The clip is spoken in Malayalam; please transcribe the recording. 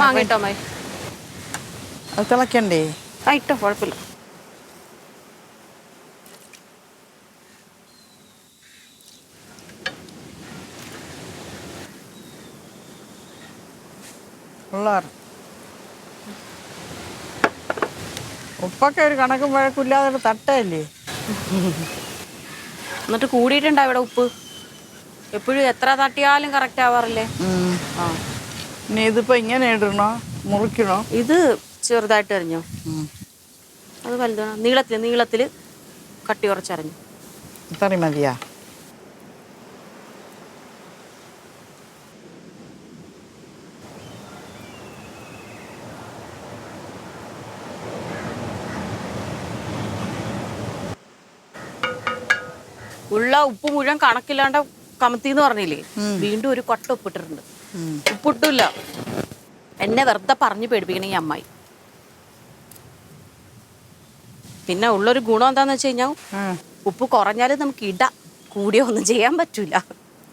മാങ്ങ ഇട്ടോ അമ്മായി അത് തിളക്കണ്ടേ? ആ ഇട്ടോ കുഴപ്പമില്ല. പിള്ളേർ ഉപ്പൊക്കെ ഒരു കണക്കും വഴക്കില്ലാതെ ഒരു തട്ടല്ലേ എന്നിട്ട് കൂടിയിട്ടുണ്ടോ ഇവിടെ ഉപ്പ്? എപ്പോഴും എത്ര തട്ടിയാലും കറക്റ്റ് ആവാറില്ലേ? ആ. ഇനി ഇതിപ്പോ ഇങ്ങനെ ഇടണോ? മുറിക്കണോ ഇത് ചെറുതായിട്ട് എറിഞ്ഞോ അത് വലുതാണ് നീളത്തിൽ നീളത്തിൽ കട്ടി കുറച്ചറിഞ്ഞു ഇത്രയും മതിയാ? ഉള്ള ഉപ്പ് മുഴുവൻ കണക്കില്ലാണ്ട് കമത്തിന്ന് പറഞ്ഞില്ലേ? വീണ്ടും ഒരു കൊട്ട ഉപ്പിട്ടിട്ടുണ്ട്. ഉപ്പിട്ടില്ല. എന്നെ വെറുതെ പറഞ്ഞു പേടിപ്പിക്കണ ഈ അമ്മായി. പിന്നെ ഉള്ളൊരു ഗുണം എന്താന്ന് വെച്ച് കഴിഞ്ഞാൽ ഉപ്പ് കുറഞ്ഞാലും നമുക്ക് ഇടാം. കൂടിയോ ഒന്നും ചെയ്യാൻ പറ്റൂല.